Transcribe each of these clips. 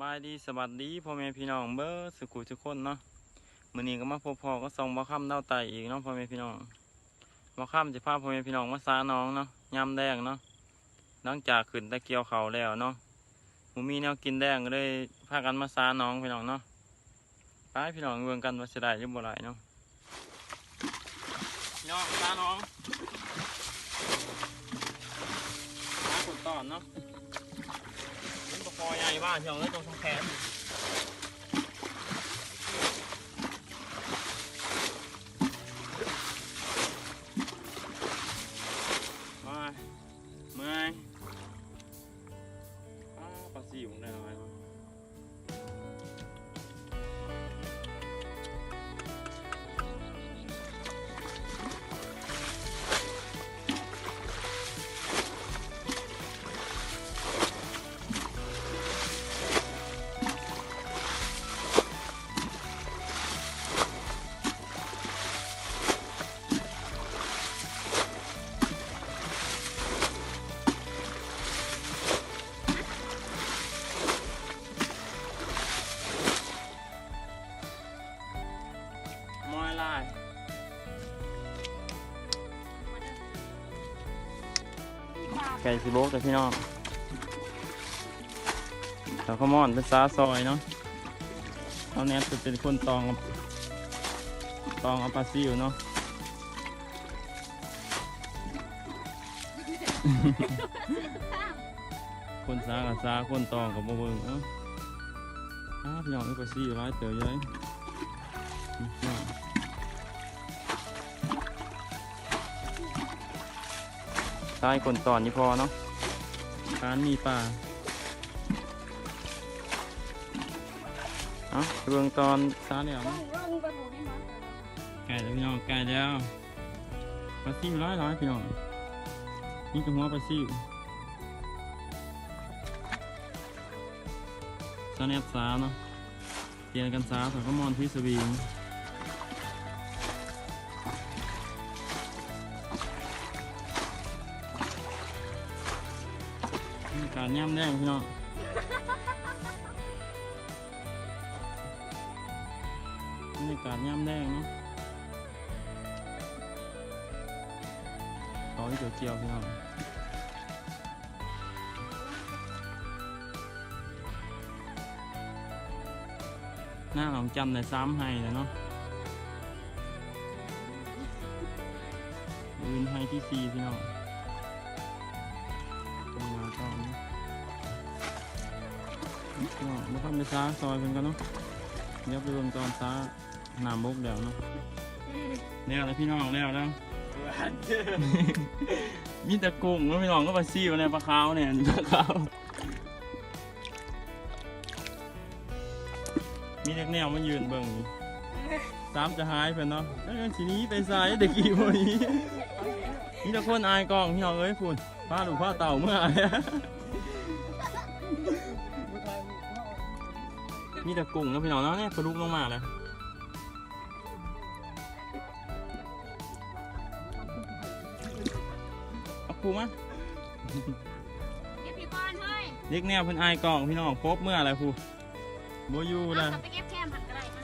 บายดีสวัสดีพ่อแม่พี่น้องเบอร์สุขุทุกคนเนาะมือนี้ก็มาพบพอก็ส่งบ่ค่ำเต้าไตอีกเนาะพ่อแม่พี่น้องบ่ค่ำจะพาพ่อแม่พี่น้องมาซาน้องเนาะยามแดงเนาะหลังจากขึ้นตะเกียวเขาแล้วเนาะหมูมีแนวกินแดงก็เลยพากันมาซาน้องพี่น้องเนาะไปพี่น้องเบิ่งกันว่าสิได้หรือบ่ได้เนาะพี่น้องซาน้องหาคนตอนเนาะ คอใหญ่บ้านเชียวแล้วตรงทางแขน ไก่สิโบกแต่พี่น้องแต่ข้าวมอนเป็นซาซอยเนาะเขาแนทจะเป็นคนตองเอาตองเอาปลาซิวเนาะคนซากับซาคนตองกับบ่เบิ่งเอ้าอ้าพี่น้องนี่ปลาซิวร้ายเต๋อเย้ยพี่น้อง ใต้คนตอนนี่พอเนาะการมีปลาเอ้าเรื่องตอนซาแล้วนะไก่แล้วพี่น้องไก่แล้วปลาซิวร้ายร้ายพี่น้องนี่ก็หัวปลาซิวซาแนบซาเนาะเตียนกันซาสังขมอนที่สวิ การย่ำแดงพี่น้องมีการย่ำแดงเนาะ có cái kiểu chiều พี่น้องหน้าของจำในซ้ำให้เลยเนาะยืนให้ที่สี่พี่น้อง พี่น้องมาเข้าไปซ้าซอยเพิ่นกันเนาะเดี๋ยวไปรวมตอนซ้าหนามบกเดี๋ยวเนาะแล้วแล้วพี่น้องแล้วแล้วมีแต่กุ้งแล้วพี่น้องก็ปลาซิวเนี่ยปลาขาวเนี่ยปลาขาวมีเด็กแนวมายืนเบิ่งสามจะหายไปเนาะแล้วทีนี้ไปใส่เด็กกี่โมนี้มีแต่คนอายกองพี่น้องเอ้ยคุณพาลูกพาเต่าเมื่อไหร่ มีแต่กุ้งแล้วพี่น้องเนาะเนี่ยปลาลูกลงมาเลยเอาปูมาเก็บพี่ก้อนเฮ้ยเด็กแนวเพิ่นอายกล้องพี่น้องพบเมื่อไหรครูโบอยูนะเอากลับไปเก็บแคมผัดก็ได้นะ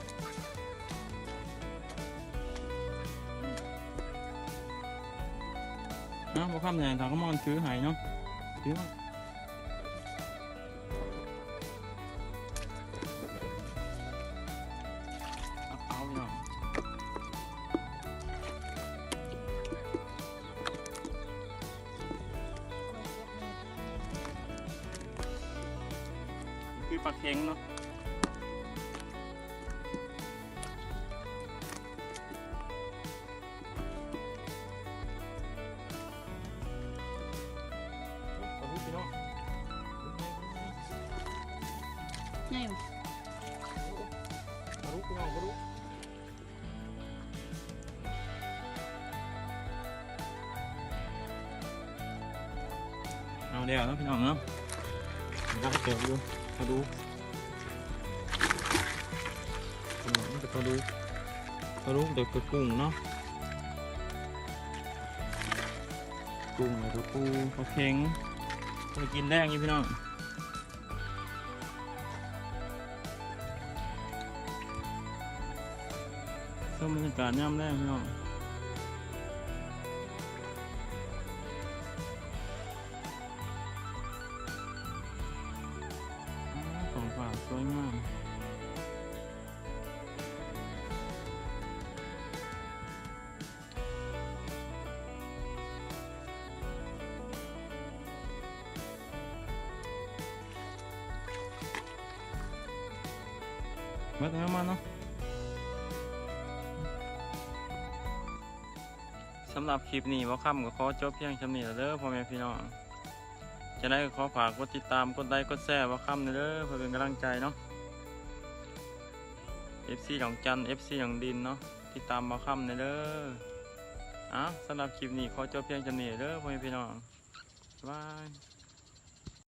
นะพอข้ามแทนทางก็มอนซื้อใหายเนาะซื้อมาเอา คือปลาเค็งเนาะปลาลูกพี่น้องนี่อยู่ปลาลูกพี่น้องปลาลูกเอาเดี๋ยวเนาะพี่น้องเนาะได้เก็บอยู่ปลาลูกพี่น้ มาดูเดี๋ยวมาดูมาดูเดี๋ยวไปกุ้งเนาะกุ้งเดี๋ยวปูปลาเค็งไปกินแดงยี่พี่น้องชมบรรยากาศย่ำแรงพี่น้อง สวยงาม Mất mấy món không? สำหรับคลิปนี้ว่าค่ำก็ขอจบเพียงชำนี้แล้วเด้อพ่อแม่พี่น้อง จะได้ก็ขอฝากกดติดตามกดไลค์กดแชร์ว่าค่ำเด้อเพื่อเป็นกำลังใจเนาะ FC หนองจัน FC หนองดินเนาะติดตามมาค่ำเด้ออะสำหรับคลิปนี้ขอจบเพียงจำนี้เด้อพ่อแม่พี่น้องบ๊ายบาย